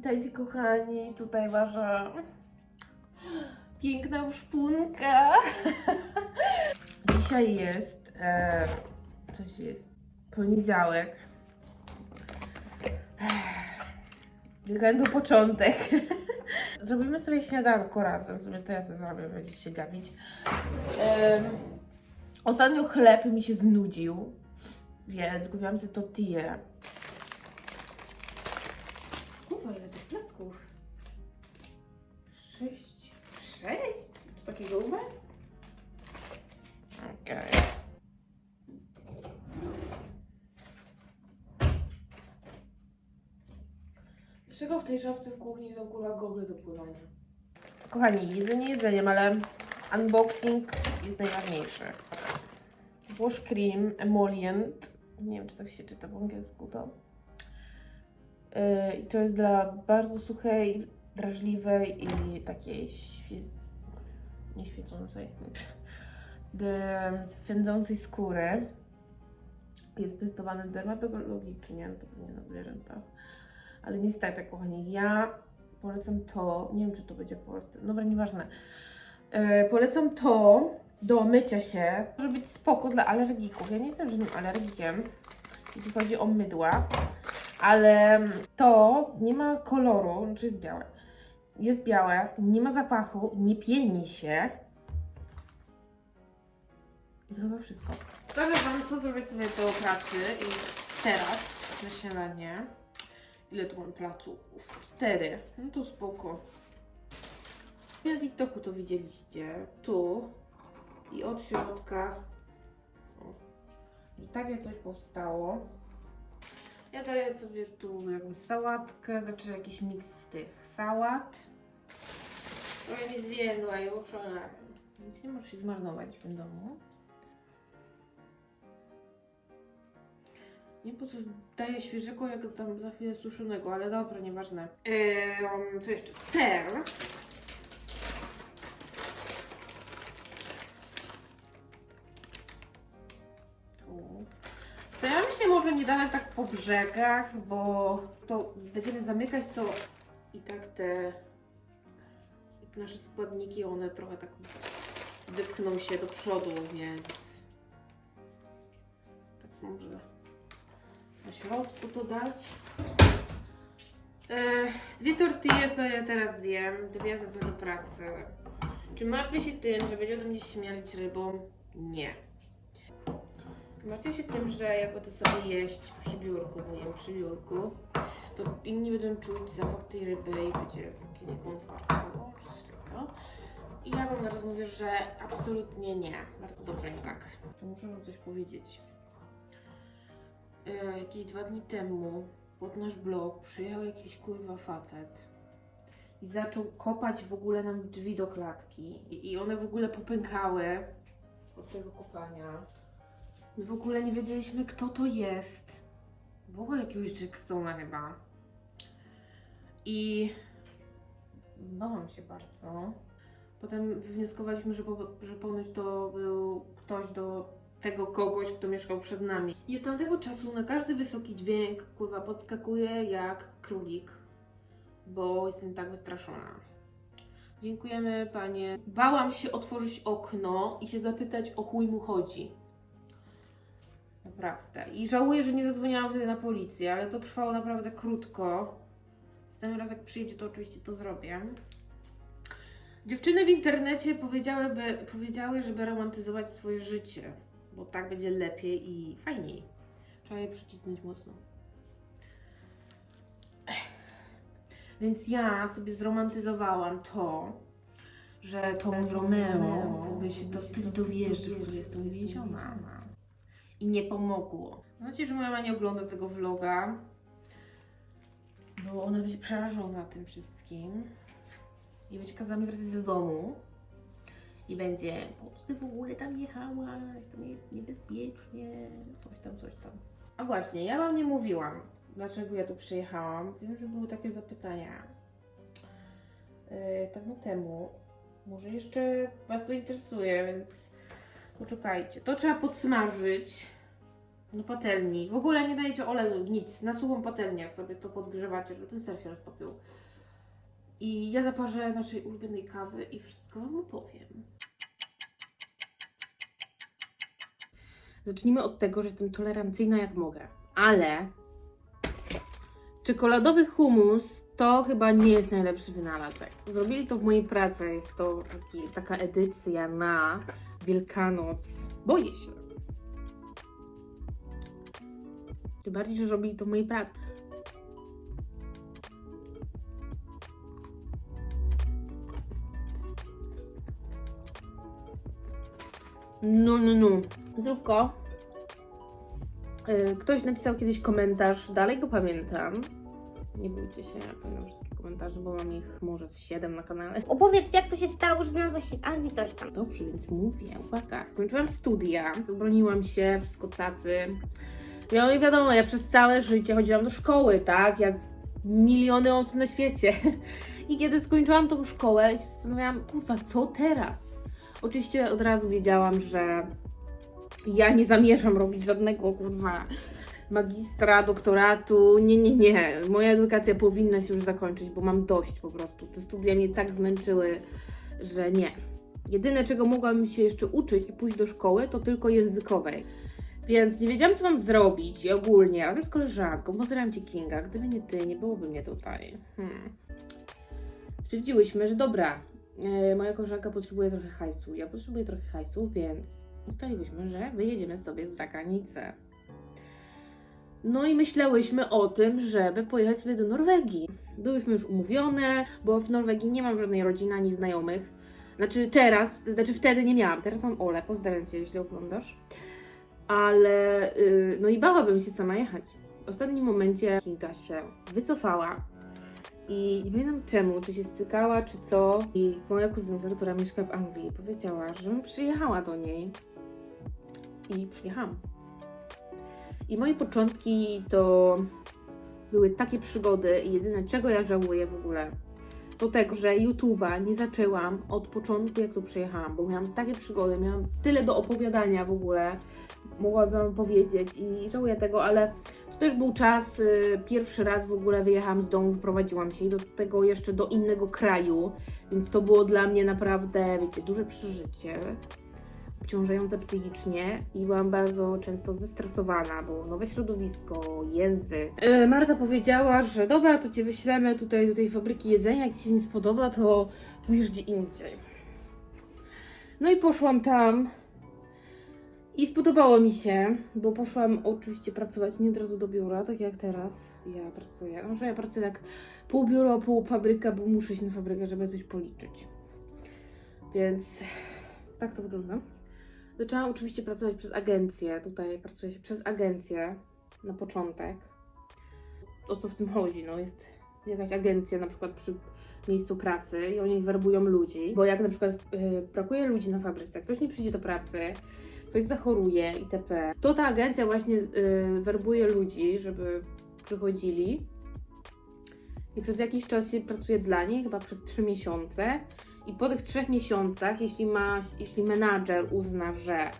Witajcie kochani, tutaj wasza piękna szpunka. Dzisiaj jest, e, coś jest, poniedziałek. Weekendu początek. Zrobimy sobie śniadanko razem, sobie to ja sobie zrobię, będziecie się gapić. Em, ostatnio chleb mi się znudził, więc kupiłam sobie tortillę. Kurwa, ile tych placków? Sześć. Sześć? To takie grube? Okej. Dlaczego w tej szafce w kuchni są kurwa gogle do pływania? Kochani, jedzenie jedzeniem, ale unboxing jest najważniejszy. Wash cream emollient. Nie wiem, czy tak się czyta po angielsku to. Yy, I to jest dla bardzo suchej, drażliwej i takiej świe... nie świecącej, de- swędzącej skóry. Jest testowany dermatologicznie, to pewnie na zwierzętach. Ale niestety, kochani, ja polecam to, nie wiem czy to będzie Polsce, dobra, nieważne. Yy, polecam to do mycia się, może być spoko dla alergików. Ja nie jestem żadnym alergikiem, jeśli chodzi o mydła, ale to nie ma koloru, znaczy jest białe. Jest białe, nie ma zapachu, nie pieni się. I to chyba wszystko. Pokażę Wam, co zrobię sobie do pracy i teraz na śniadanie. Ile tu mam placów? Cztery. No to spoko. Na TikToku to widzieliście. Tu i od środka. Że takie coś powstało. Ja daję sobie tu jakąś sałatkę, znaczy jakiś miks z tych sałat. Trochę mi zwiędła i uczona. Więc nie możesz się zmarnować w tym domu. Nie po co daję świeżego, jak tam za chwilę suszonego, ale dobra, nieważne. Eee, co jeszcze? Ser. Myślę, może nie dawać tak po brzegach, bo to będziemy zamykać to i tak te nasze składniki, one trochę tak wypchną się do przodu, więc tak może na środku to dać. E, dwie tortille sobie teraz zjem, dwie wezmę do pracy. Czy martwię się tym, że będzie ode mnie śmierć rybą? Nie. Martwię się tym, że jak będę sobie jeść przy biurku, bo jem przy biurku, to inni będą czuć zapach tej ryby i będzie coś takiego. I ja wam teraz mówię, że absolutnie nie. Bardzo dobrze nie tak. Muszę wam coś powiedzieć. E, jakieś dwa dni temu pod nasz blog przyjechał jakiś kurwa facet i zaczął kopać w ogóle nam drzwi do klatki. I, i one w ogóle popękały od tego kopania. My w ogóle nie wiedzieliśmy, kto to jest. W ogóle jakiegoś Jacksona chyba. I bałam się bardzo. Potem wywnioskowaliśmy, że, po, że ponoć to był ktoś do tego kogoś, kto mieszkał przed nami. I od tamtego czasu na każdy wysoki dźwięk, kurwa, podskakuję jak królik, bo jestem tak wystraszona. Dziękujemy, panie. Bałam się otworzyć okno i się zapytać, o chuj mu chodzi. Naprawdę. I żałuję, że nie zadzwoniłam wtedy na policję, ale to trwało naprawdę krótko. Następny raz jak przyjedzie, to oczywiście to zrobię. Dziewczyny w internecie powiedziałyby, powiedziały, żeby romantyzować swoje życie, bo tak będzie lepiej i fajniej. Trzeba je przycisnąć mocno. Więc ja sobie zromantyzowałam to, że to mój Romeo jakby się dostać do wieży, w której jestem uwięziona. I nie pomogło. Mam nadzieję, że moja mama nie ogląda tego vloga, bo ona będzie przerażona tym wszystkim. I będzie kazała mi wracać do domu. I będzie, po ty w ogóle tam jechałaś, tam jest niebezpiecznie, coś tam, coś tam. A właśnie, ja Wam nie mówiłam, dlaczego ja tu przyjechałam. Wiem, że były takie zapytania yy, dawno temu. Może jeszcze Was to interesuje, więc poczekajcie. To trzeba podsmażyć. na patelni. W ogóle nie dajecie oleju, nic. Na suchą patelnię sobie to podgrzewacie, żeby ten ser się roztopił. I ja zaparzę naszej ulubionej kawy i wszystko Wam opowiem. Zacznijmy od tego, że jestem tolerancyjna jak mogę. Ale czekoladowy humus to chyba nie jest najlepszy wynalazek. Zrobili to w mojej pracy. Jest to taki, taka edycja na Wielkanoc. Boję się. Tym bardziej, że robili to mojej pracy. No, no, no. Zdrówko. Y, Ktoś napisał kiedyś komentarz, dalej go pamiętam. Nie bójcie się, ja pamiętam wszystkie komentarze, bo mam ich może z 7 na kanale. Opowiedz, jak to się stało, że znalazłaś się w Anglii coś tam. Dobrze, więc mówię, uwaga. Skończyłam studia, broniłam się, wszystko cacy. No i wiadomo, ja przez całe życie chodziłam do szkoły, tak? Jak miliony osób na świecie. I kiedy skończyłam tą szkołę, się zastanawiałam, kurwa, co teraz? Oczywiście od razu wiedziałam, że ja nie zamierzam robić żadnego, kurwa, magistra, doktoratu. Nie, nie, nie. Moja edukacja powinna się już zakończyć, bo mam dość po prostu. Te studia mnie tak zmęczyły, że nie. Jedyne, czego mogłabym się jeszcze uczyć i pójść do szkoły, to tylko językowej. Więc nie wiedziałam, co mam zrobić i ogólnie, razem z koleżanką, pozdrawiam Cię Kinga, gdyby nie Ty, nie byłoby mnie tutaj. Hmm. Stwierdziłyśmy, że dobra, e, moja koleżanka potrzebuje trochę hajsu, ja potrzebuję trochę hajsu, więc ustaliłyśmy, że wyjedziemy sobie z zagranicy. No i myślałyśmy o tym, żeby pojechać sobie do Norwegii. Byłyśmy już umówione, bo w Norwegii nie mam żadnej rodziny ani znajomych. Znaczy teraz, znaczy wtedy nie miałam, teraz mam Ole, pozdrawiam Cię, jeśli oglądasz. Ale, yy, no i bałabym się sama jechać. W ostatnim momencie Kinga się wycofała i nie pamiętam czemu, czy się stykała, czy co. I moja kuzynka, która mieszka w Anglii, powiedziała, żebym przyjechała do niej. I przyjechałam. I moje początki to były takie przygody i jedyne czego ja żałuję w ogóle, to tego, że YouTube'a nie zaczęłam od początku, jak tu przyjechałam, bo miałam takie przygody, miałam tyle do opowiadania w ogóle, mogłabym powiedzieć i żałuję tego, ale to też był czas, y, pierwszy raz w ogóle wyjechałam z domu, wyprowadziłam się i do tego jeszcze do innego kraju, więc to było dla mnie naprawdę, wiecie, duże przeżycie obciążające psychicznie i byłam bardzo często zestresowana, bo nowe środowisko, język. E, Marta powiedziała, że dobra, to cię wyślemy tutaj do tej fabryki jedzenia, jak ci się nie spodoba, to pójdziesz gdzie indziej. No i poszłam tam i spodobało mi się, bo poszłam oczywiście pracować nie od razu do biura, tak jak teraz ja pracuję. Może ja pracuję tak pół biuro, pół fabryka, bo muszę iść na fabrykę, żeby coś policzyć. Więc tak to wygląda. Zaczęłam oczywiście pracować przez agencję. Tutaj pracuje się przez agencję na początek. O co w tym chodzi? No jest jakaś agencja na przykład przy miejscu pracy i oni werbują ludzi, bo jak na przykład y, brakuje ludzi na fabryce, ktoś nie przyjdzie do pracy, ktoś zachoruje itp., to ta agencja właśnie y, werbuje ludzi, żeby przychodzili i przez jakiś czas się pracuje dla nich, chyba przez 3 miesiące i po tych trzech miesiącach, jeśli ma, jeśli menadżer uzna, że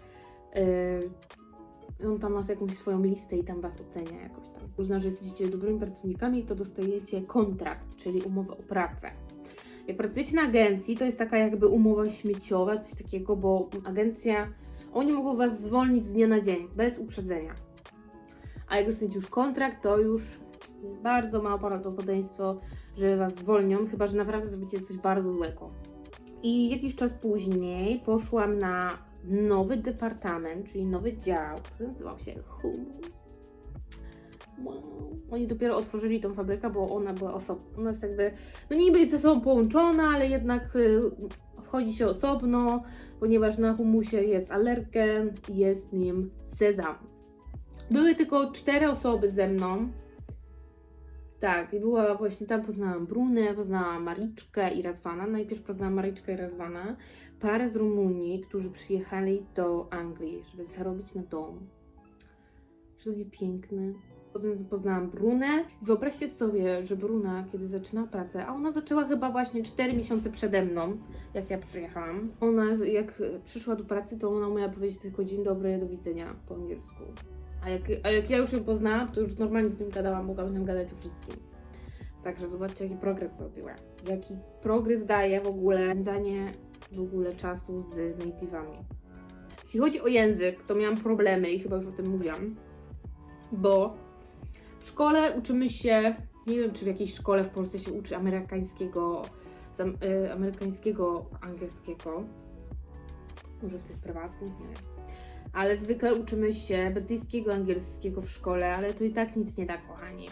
yy, on tam ma jakąś swoją listę i tam was ocenia jakoś tam, uzna, że jesteście dobrymi pracownikami, to dostajecie kontrakt, czyli umowę o pracę. Jak pracujecie na agencji, to jest taka jakby umowa śmieciowa, coś takiego, bo agencja, oni mogą was zwolnić z dnia na dzień, bez uprzedzenia. A jak dostaniecie już kontrakt, to już jest bardzo małe prawdopodobieństwo, że was zwolnią, chyba że naprawdę zrobicie coś bardzo złego. I jakiś czas później poszłam na nowy departament, czyli nowy dział, który nazywał się Humus. Wow. Oni dopiero otworzyli tą fabrykę, bo ona była osobna. Ona jest jakby, no niby jest ze sobą połączona, ale jednak y, wchodzi się osobno, ponieważ na humusie jest alergen i jest nim sezam. Były tylko cztery osoby ze mną, tak, i była właśnie tam poznałam Brunę, poznałam Mariczkę i Razwana. Najpierw poznałam Mariczkę i Razwana, parę z Rumunii, którzy przyjechali do Anglii, żeby zarobić na dom. Czy to nie piękne? Potem poznałam Brunę. Wyobraźcie sobie, że Bruna, kiedy zaczyna pracę, a ona zaczęła chyba właśnie 4 miesiące przede mną, jak ja przyjechałam. Ona, jak przyszła do pracy, to ona umiała powiedzieć tylko dzień dobry, do widzenia po angielsku. A jak, a jak ja już ją poznałam, to już normalnie z nim gadałam, mogłam z nim gadać o wszystkim. Także zobaczcie, jaki progres zrobiła. Jaki progres daje w ogóle spędzanie w ogóle czasu z native'ami. Jeśli chodzi o język, to miałam problemy i chyba już o tym mówiłam, bo w szkole uczymy się, nie wiem czy w jakiejś szkole w Polsce się uczy amerykańskiego, y, amerykańskiego angielskiego, może w tych prywatnych, nie wiem. Ale zwykle uczymy się brytyjskiego angielskiego w szkole, ale to i tak nic nie da, kochani.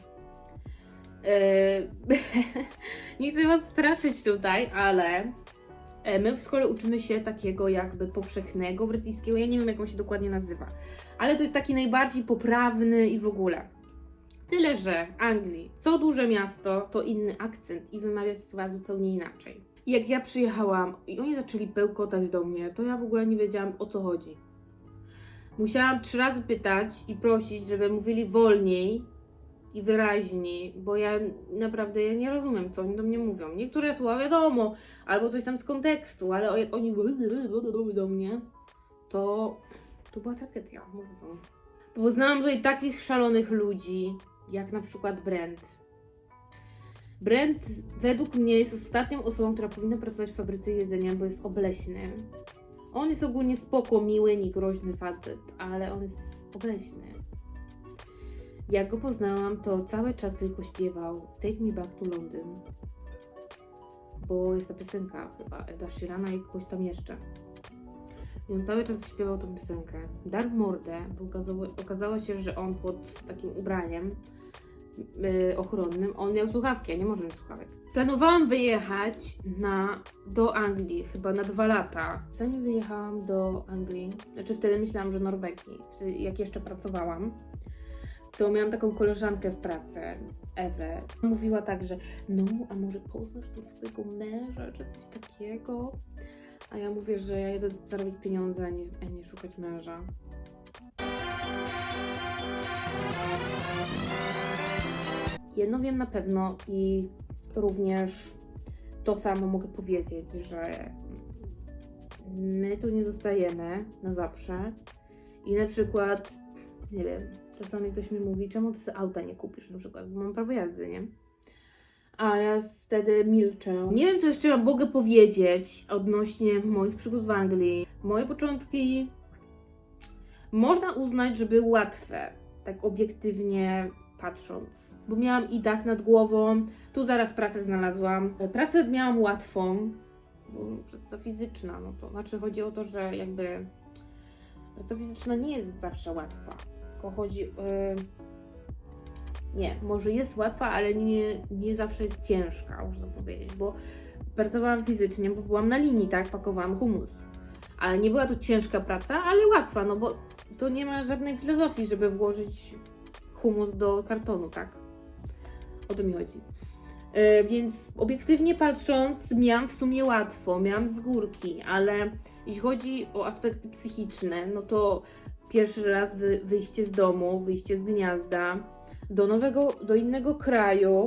Yy, nie chcę Was straszyć tutaj, ale e, my w szkole uczymy się takiego jakby powszechnego brytyjskiego. Ja nie wiem, jak on się dokładnie nazywa, ale to jest taki najbardziej poprawny i w ogóle. Tyle, że w Anglii co duże miasto, to inny akcent i wymawia się słowa zupełnie inaczej. Jak ja przyjechałam i oni zaczęli bełkotać do mnie, to ja w ogóle nie wiedziałam o co chodzi. Musiałam trzy razy pytać i prosić, żeby mówili wolniej i wyraźniej, bo ja naprawdę ja nie rozumiem, co oni do mnie mówią. Niektóre słowa wiadomo, albo coś tam z kontekstu, ale jak oni do mnie, to to była tragedia, mówię wam. Poznałam tutaj takich szalonych ludzi, jak na przykład Brent. Brent według mnie jest ostatnią osobą, która powinna pracować w fabryce jedzenia, bo jest obleśny. On jest ogólnie spoko, miły, niegroźny facet, ale on jest obleśny. Jak go poznałam, to cały czas tylko śpiewał Take Me Back to London. Bo jest ta piosenka chyba Eda Sheerana i kogoś tam jeszcze. I on cały czas śpiewał tą piosenkę. Dar w mordę, bo okazało, okazało się, że on pod takim ubraniem ochronnym, on miał słuchawki, a nie może mieć słuchawek. Planowałam wyjechać na, do Anglii, chyba na dwa lata. Zanim wyjechałam do Anglii, znaczy wtedy myślałam, że Norwegii, jak jeszcze pracowałam, to miałam taką koleżankę w pracy, Ewę. Mówiła tak, że no, a może poznasz tu swojego męża, czy coś takiego? A ja mówię, że ja jedę zarobić pieniądze, a nie, a nie szukać męża. Jedno wiem na pewno i również to samo mogę powiedzieć, że my tu nie zostajemy na zawsze i na przykład, nie wiem, czasami ktoś mi mówi, czemu ty sobie auta nie kupisz na przykład, bo mam prawo jazdy, nie? A ja wtedy milczę. Nie wiem, co jeszcze mogę powiedzieć odnośnie moich przygód w Anglii. Moje początki można uznać, że były łatwe, tak obiektywnie patrząc. Bo miałam i dach nad głową, tu zaraz pracę znalazłam. Pracę miałam łatwą, bo praca fizyczna, no to znaczy chodzi o to, że jakby praca fizyczna nie jest zawsze łatwa. Tylko chodzi. Yy, nie, może jest łatwa, ale nie, nie zawsze jest ciężka, można powiedzieć, bo pracowałam fizycznie, bo byłam na linii, tak, pakowałam humus. Ale nie była to ciężka praca, ale łatwa, no bo to nie ma żadnej filozofii, żeby włożyć humus do kartonu, tak? O to mi chodzi. E, więc obiektywnie patrząc, miałam w sumie łatwo, miałam z górki, ale jeśli chodzi o aspekty psychiczne, no to pierwszy raz wy, wyjście z domu, wyjście z gniazda, do nowego, do innego kraju.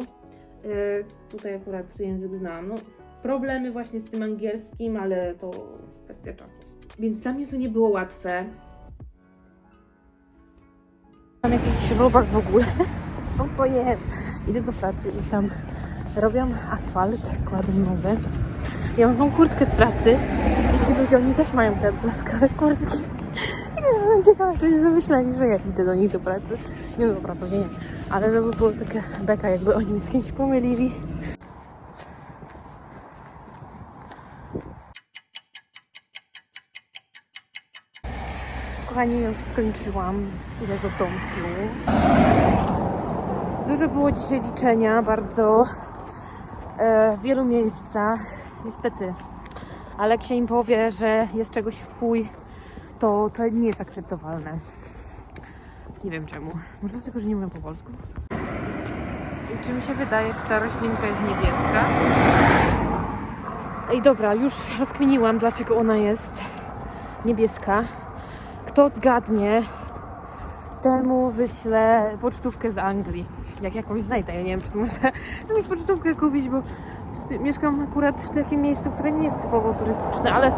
E, tutaj akurat język znam. No, problemy właśnie z tym angielskim, ale to kwestia czasu. Więc dla mnie to nie było łatwe. Mam jakiś robak w ogóle. Co to jest? Idę do pracy i tam robią asfalt, kładą nowy. Ja mam tą kurtkę z pracy i ci ludzie, oni też mają te blaskowe kurtki. I jestem ciekawa, czy nie zamyśleli, że ja idę do nich do pracy. Nie no dobra, pewnie nie. Ale to by było taka beka, jakby oni mnie z kimś pomylili. Kochani, już skończyłam. Idę do domciu. Dużo było dzisiaj liczenia, bardzo e, w wielu miejscach, niestety. Ale jak się im powie, że jest czegoś w chuj, to to nie jest akceptowalne. Nie wiem czemu. Może dlatego, że nie mówię po polsku? I czy mi się wydaje, czy ta roślinka jest niebieska? Ej, dobra, już rozkminiłam, dlaczego ona jest niebieska. Kto zgadnie, temu wyślę pocztówkę z Anglii. Jak jakąś znajdę, ja nie wiem, czy można jakąś pocztówkę kupić, bo mieszkam akurat w takim miejscu, które nie jest typowo turystyczne, ale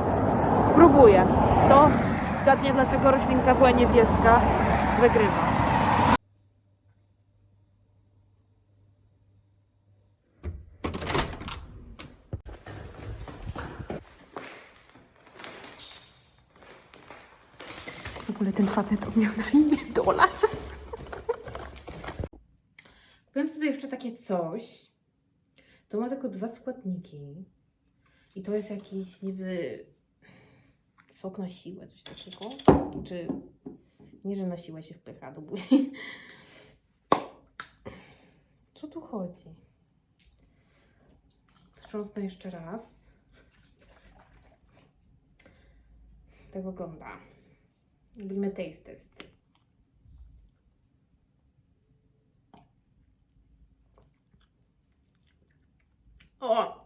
spróbuję. Kto zgadnie, dlaczego roślinka była niebieska, wygrywa. ogóle ten facet on miał na imię Dolas. Kupiłam sobie jeszcze takie coś. To ma tylko dwa składniki. I to jest jakiś niby sok na siłę, coś takiego. Czy nie, że na siłę się wpycha do buzi. Co tu chodzi? Wstrząsnę jeszcze raz. Tak wygląda. Bilmeteyizdir. Oh.